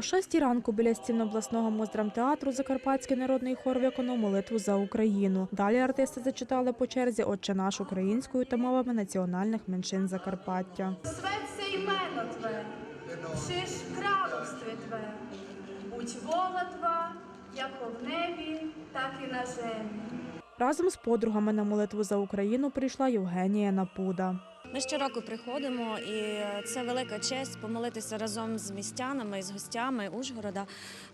О 6 ранку біля стін обласного моздрамтеатру Закарпатський народний хор виконав молитву за Україну. Далі артисти зачитали по черзі «Отче наш українською та мовами національних меншин Закарпаття. Светься імено Тве, шиш краловстві Тве, будь вола Тва, як в небі, так і на землі. Разом з подругами на молитву за Україну прийшла Євгенія Напуда. Ми щороку приходимо, і це велика честь помолитися разом з містянами з гостями Ужгорода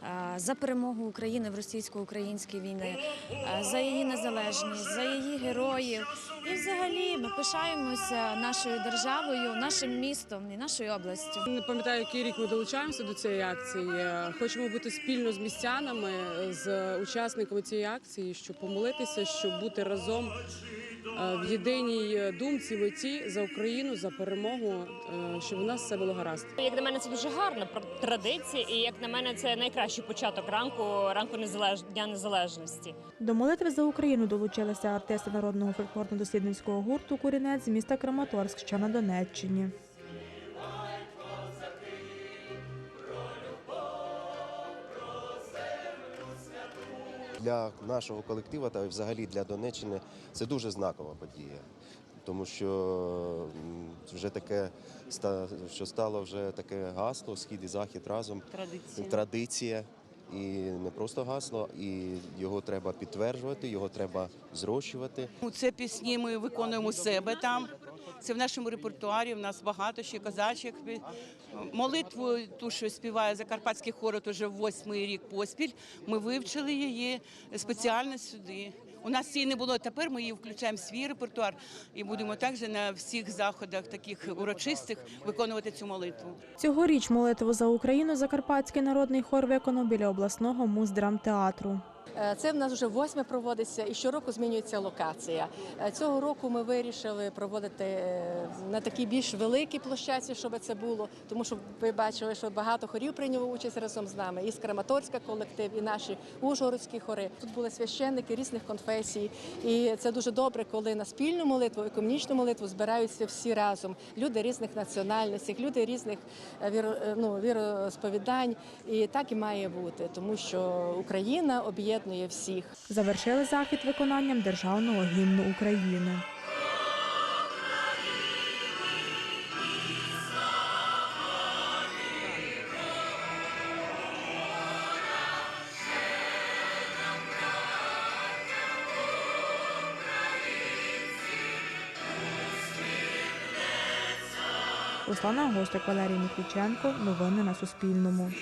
е, за перемогу України в російсько-українській війні, е, за її незалежність, за її героїв. І взагалі ми пишаємося нашою державою, нашим містом і нашою областю. Не пам'ятаю, який рік ми долучаємося до цієї акції. Хочемо бути спільно з містянами, з учасниками цієї акції, щоб помолитися, щоб бути разом е, в єдиній думці, меті за Україну, за перемогу, е, щоб у нас все було гаразд. Як на мене, це дуже гарна традиція, і як на мене, це найкращий початок ранку, ранку незалеж... Дня Незалежності. До молитви за Україну долучилися артисти народного фольклорно-дослідницького гурту Курінець з міста Краматорськ, що на Донеччині. Для нашого колективу та й взагалі для Донеччини це дуже знакова подія. Тому що вже таке ста- що стало вже таке гасло схід і захід разом. Традиція. Традиція. І не просто гасло, і його треба підтверджувати, його треба зрощувати. Ну, Це пісні ми виконуємо себе там. Це в нашому репертуарі. В нас багато ще козачок. Молитву, ту, що співає Закарпатський хор, от уже восьмий рік поспіль. Ми вивчили її спеціально сюди. У нас її не було. Тепер ми її включаємо в свій репертуар і будемо також на всіх заходах, таких урочистих, виконувати цю молитву. Цьогоріч молитву за Україну Закарпатський народний хор виконав біля обласного муздрамтеатру. Е, Це в нас вже восьме проводиться і щороку змінюється локація. Е, Цього року ми вирішили проводити е, на такій більш великій площадці, щоб це було, тому що ви бачили, що багато хорів прийняло участь разом з нами. І з колектив, і наші ужгородські хори. Тут були священники різних конфесій, і це дуже добре, коли на спільну молитву, екомунічну молитву збираються всі разом. Люди різних національностей, люди різних ну, віросповідань. І так і має бути, тому що Україна об'єднує всіх. Завершили захід виконанням державного гімну України. Руслана Гостик, Валерій Міхліченко. Новини на Суспільному.